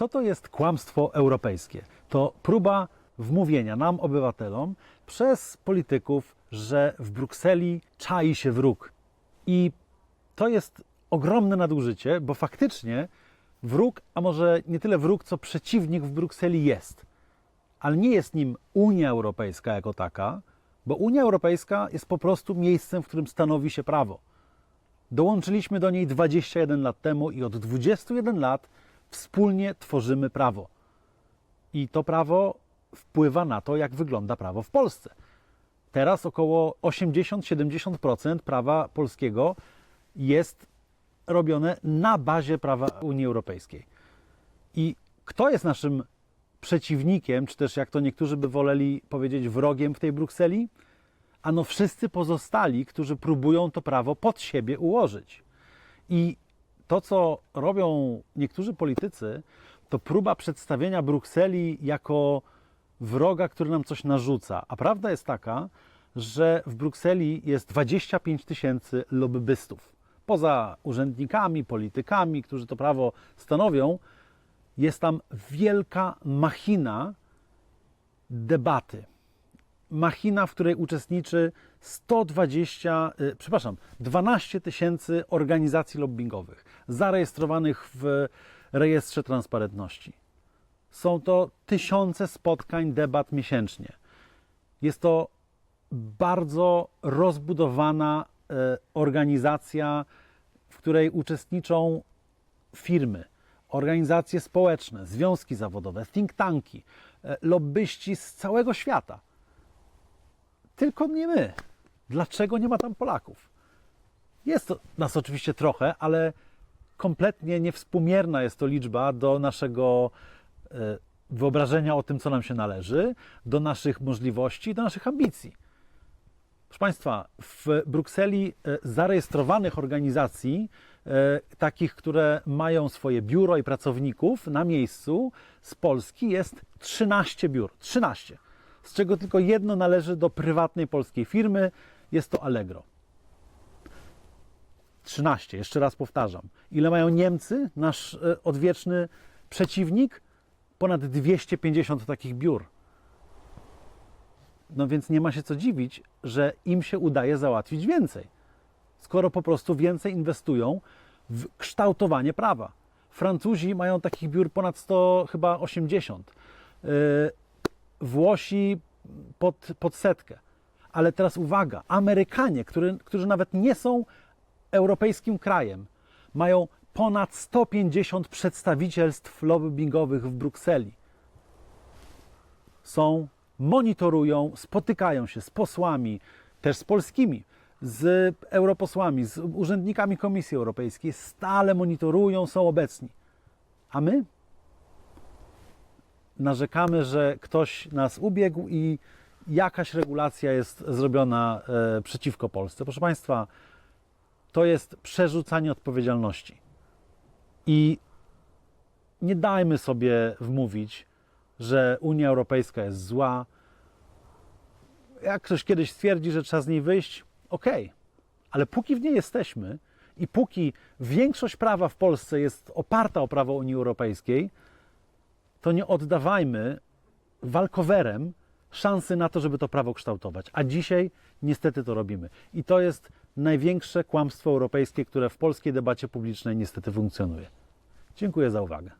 Co to jest kłamstwo europejskie? To próba wmówienia nam, obywatelom, przez polityków, że w Brukseli czai się wróg. I to jest ogromne nadużycie, bo faktycznie wróg, a może nie tyle wróg, co przeciwnik w Brukseli jest. Ale nie jest nim Unia Europejska jako taka, bo Unia Europejska jest po prostu miejscem, w którym stanowi się prawo. Dołączyliśmy do niej 21 lat temu i od 21 lat wspólnie tworzymy prawo. I to prawo wpływa na to, jak wygląda prawo w Polsce. Teraz około 80-70% prawa polskiego jest robione na bazie prawa Unii Europejskiej. I kto jest naszym przeciwnikiem, czy też jak to niektórzy by woleli powiedzieć, wrogiem w tej Brukseli? Ano wszyscy pozostali, którzy próbują to prawo pod siebie ułożyć. I to, co robią niektórzy politycy, to próba przedstawienia Brukseli jako wroga, który nam coś narzuca. A prawda jest taka, że w Brukseli jest 25 tysięcy lobbystów. Poza urzędnikami, politykami, którzy to prawo stanowią, jest tam wielka machina debaty. Machina, w której uczestniczy 120, y, przepraszam, 12 tysięcy organizacji lobbingowych zarejestrowanych w rejestrze transparentności. Są to tysiące spotkań, debat miesięcznie. Jest to bardzo rozbudowana e, organizacja, w której uczestniczą firmy, organizacje społeczne, związki zawodowe, think tanki, e, lobbyści z całego świata. Tylko nie my. Dlaczego nie ma tam Polaków? Jest to nas oczywiście trochę, ale kompletnie niewspółmierna jest to liczba do naszego e, wyobrażenia o tym, co nam się należy, do naszych możliwości, do naszych ambicji. Proszę Państwa, w Brukseli e, zarejestrowanych organizacji, e, takich, które mają swoje biuro i pracowników na miejscu z Polski jest 13 biur. 13. Z czego tylko jedno należy do prywatnej polskiej firmy, jest to Allegro. 13, jeszcze raz powtarzam. Ile mają Niemcy, nasz e, odwieczny przeciwnik? Ponad 250 takich biur. No więc nie ma się co dziwić, że im się udaje załatwić więcej, skoro po prostu więcej inwestują w kształtowanie prawa. Francuzi mają takich biur ponad 100, chyba 80. Włosi pod, pod setkę. Ale teraz uwaga, Amerykanie, który, którzy nawet nie są europejskim krajem, mają ponad 150 przedstawicielstw lobbingowych w Brukseli. Są, monitorują, spotykają się z posłami, też z polskimi, z europosłami, z urzędnikami Komisji Europejskiej, stale monitorują, są obecni. A my narzekamy, że ktoś nas ubiegł i jakaś regulacja jest zrobiona e, przeciwko Polsce. Proszę Państwa, to jest przerzucanie odpowiedzialności. I nie dajmy sobie wmówić, że Unia Europejska jest zła. Jak ktoś kiedyś stwierdzi, że trzeba z niej wyjść, okej. Ale póki w niej jesteśmy i póki większość prawa w Polsce jest oparta o prawo Unii Europejskiej, to nie oddawajmy walkowerem szansy na to, żeby to prawo kształtować. A dzisiaj niestety to robimy. I to jest największe kłamstwo europejskie, które w polskiej debacie publicznej niestety funkcjonuje. Dziękuję za uwagę.